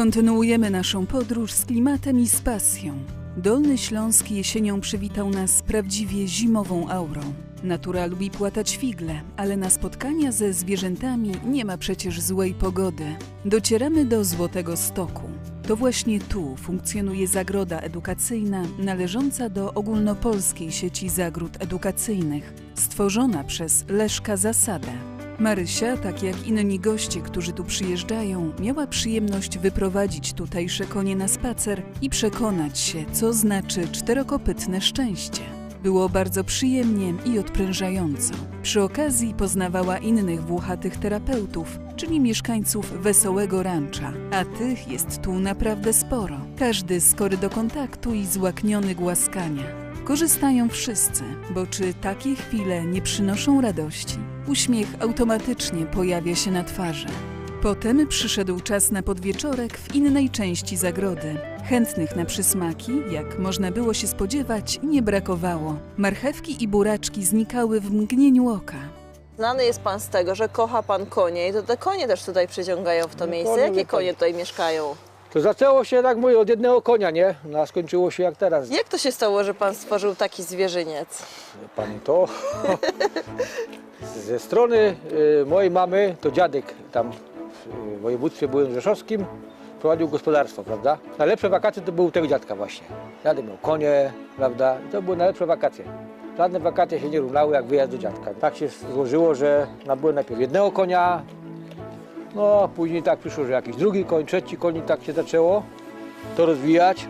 Kontynuujemy naszą podróż z klimatem i z pasją. Dolny Śląsk jesienią przywitał nas prawdziwie zimową aurą. Natura lubi płatać figle, ale na spotkania ze zwierzętami nie ma przecież złej pogody. Docieramy do Złotego Stoku. To właśnie tu funkcjonuje zagroda edukacyjna należąca do ogólnopolskiej sieci zagród edukacyjnych, stworzona przez Leszka Zasadę. Marysia, tak jak inni goście, którzy tu przyjeżdżają, miała przyjemność wyprowadzić tutejsze konie na spacer i przekonać się, co znaczy czterokopytne szczęście. Było bardzo przyjemnie i odprężająco. Przy okazji poznawała innych włochatych terapeutów, czyli mieszkańców Wesołego Rancza, a tych jest tu naprawdę sporo. Każdy skory do kontaktu i złakniony głaskania. Korzystają wszyscy, bo czy takie chwile nie przynoszą radości? Uśmiech automatycznie pojawia się na twarzy. Potem przyszedł czas na podwieczorek w innej części zagrody. Chętnych na przysmaki, jak można było się spodziewać, nie brakowało. Marchewki i buraczki znikały w mgnieniu oka. Znany jest pan z tego, że kocha pan konie i to te konie też tutaj przyciągają w to No, miejsce. konie, Jakie konie tutaj mieszkają? To zaczęło się, tak mówię, od jednego konia, nie? No, a skończyło się jak teraz. Jak to się stało, że pan stworzył taki zwierzyniec? Pan to. Ze strony y, mojej mamy, to dziadek tam w województwie byłem rzeszowskim, prowadził gospodarstwo, prawda? Najlepsze wakacje to były tego dziadka właśnie. Dziadek miał konie, prawda? I to były najlepsze wakacje. Żadne wakacje się nie równały jak wyjazd do dziadka. Tak się złożyło, że nabyłem najpierw jednego konia, no później tak przyszło, że jakiś drugi koń, trzeci koń i tak się zaczęło to rozwijać.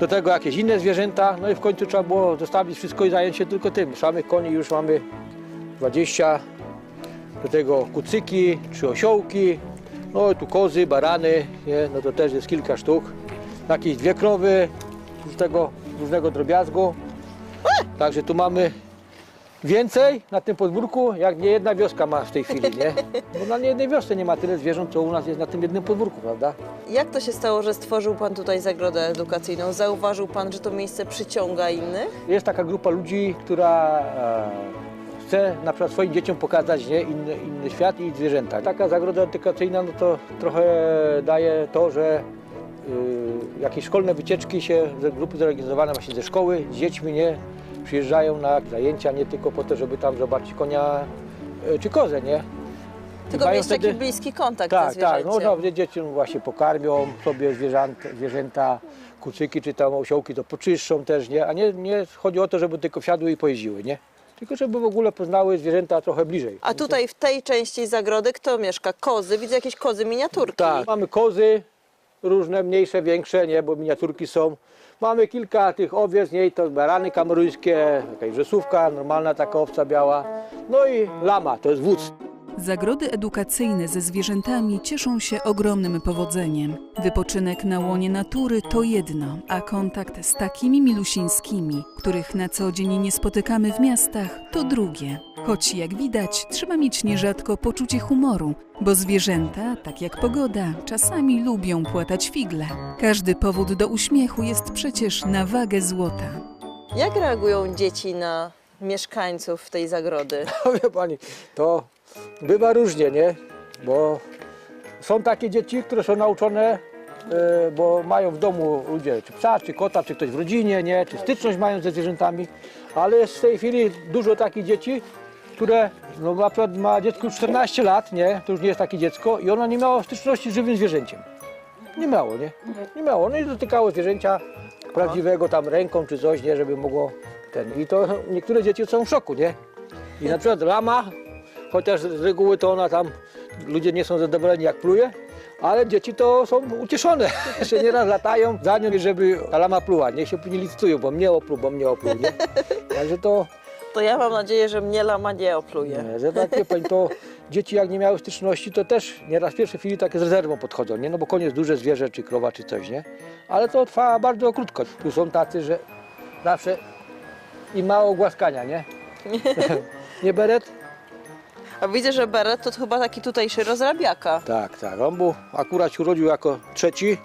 Do tego jakieś inne zwierzęta, no i w końcu trzeba było zostawić wszystko i zająć się tylko tym. Samych koni już mamy 20, do tego kucyki, trzy osiołki, no tu kozy, barany, nie? no to też jest kilka sztuk. Jakieś dwie krowy z tego różnego drobiazgu. Także tu mamy więcej na tym podwórku, jak nie jedna wioska ma w tej chwili, nie? Bo na jednej wiosce nie ma tyle zwierząt, co u nas jest na tym jednym podwórku, prawda? Jak to się stało, że stworzył pan tutaj zagrodę edukacyjną? Zauważył pan, że to miejsce przyciąga innych? Jest taka grupa ludzi, która chce na przykład swoim dzieciom pokazać nie, inny, inny świat i zwierzęta. Taka zagroda edukacyjna no to trochę daje to, że y, jakieś szkolne wycieczki się, grupy zorganizowane właśnie ze szkoły z dziećmi nie przyjeżdżają na zajęcia nie tylko po to, żeby tam zobaczyć konia y, czy kozę, nie? Tylko mieć taki bliski kontakt ze tak, tak, no, no dzieciom właśnie pokarmią sobie zwierzęta, zwierzęta, kucyki czy tam osiołki to poczyszczą też, nie? A nie, nie chodzi o to, żeby tylko wsiadły i pojeździły, nie? Tylko żeby w ogóle poznały zwierzęta trochę bliżej. A tutaj w tej części zagrody kto mieszka? Kozy? Widzę jakieś kozy miniaturki. Tak, mamy kozy różne, mniejsze, większe, nie? Bo miniaturki są. Mamy kilka tych owiec, nie? I to barany kameruńskie, jakaś rzesówka, normalna taka owca biała. No i lama, to jest wódz. Zagrody edukacyjne ze zwierzętami cieszą się ogromnym powodzeniem. Wypoczynek na łonie natury to jedno, a kontakt z takimi milusińskimi, których na co dzień nie spotykamy w miastach, to drugie. Choć jak widać, trzeba mieć nierzadko poczucie humoru, bo zwierzęta, tak jak pogoda, czasami lubią płatać figle. Każdy powód do uśmiechu jest przecież na wagę złota. Jak reagują dzieci na mieszkańców tej zagrody? Wie pani, to bywa różnie, nie? Bo są takie dzieci, które są nauczone, e, bo mają w domu ludzie, czy psa, czy kota, czy ktoś w rodzinie, nie? Czy styczność mają ze zwierzętami, ale jest w tej chwili dużo takich dzieci, które, no na przykład ma dziecko już 14 lat, nie? To już nie jest takie dziecko i ono nie miało styczności z żywym zwierzęciem. Nie miało, nie? Nie miało. No i dotykało zwierzęcia prawdziwego tam ręką czy coś, nie? Żeby mogło ten. I to niektóre dzieci są w szoku, nie? I na przykład lama, chociaż z reguły to ona tam, ludzie nie są zadowoleni jak pluje, ale dzieci to są ucieszone, że nieraz latają za nią, żeby ta lama pluła. Niech się później licytują, bo mnie opluł, bo mnie opluł, nie? Także to, To ja mam nadzieję, że mnie lama nie opluje. nie, że tak wie pani, to dzieci jak nie miały styczności, to też nieraz w pierwszej chwili takie z rezerwą podchodzą, nie? No bo jest duże zwierzę, czy krowa, czy coś, nie? Ale to trwa bardzo krótko. Tu są tacy, że zawsze i mało głaskania, nie? nie beret? A widzę, że Beret to chyba taki tutejszy rozrabiaka. Tak, tak. On był, akurat się urodził jako trzeci.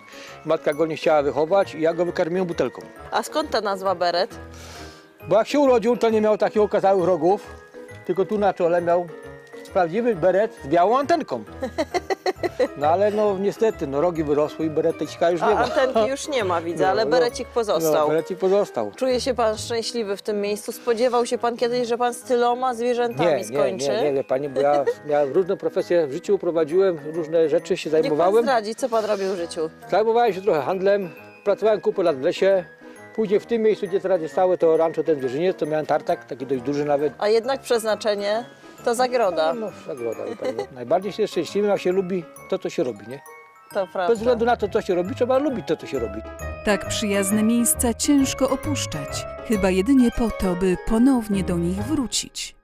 Matka go nie chciała wychować i ja go wykarmiłem butelką. A skąd ta nazwa Beret? Bo jak się urodził, to nie miał takich okazałych rogów, tylko tu na czole miał prawdziwy beret z białą antenką. No ale no niestety, no rogi wyrosły i bereteczka już nie A ma. antenki już nie ma, widzę, No, ale no. berecik No, pozostał. berecik pozostał. Czuje się pan szczęśliwy w tym miejscu? Spodziewał się pan kiedyś, że pan z tyloma zwierzętami Nie, nie, skończy? nie, nie, wie pani, bo ja miałem różne profesje w życiu, prowadziłem różne rzeczy, się Niech pan zajmowałem. zdradzi, co pan robił w życiu. Zajmowałem się trochę handlem, pracowałem kupę lat w lesie. Później w tym miejscu, gdzie teraz jest całe to rancho ten zwierzyniec, to miałem tartak, taki dość duży nawet. A jednak przeznaczenie to zagroda. No, zagroda, wie pani. Najbardziej się jest szczęśliwym, jak się lubi to, co się robi, nie? To Bez prawda. względu na to, co się robi, trzeba lubić to, co się robi. Tak przyjazne miejsca ciężko opuszczać, chyba jedynie po to, by ponownie do nich wrócić.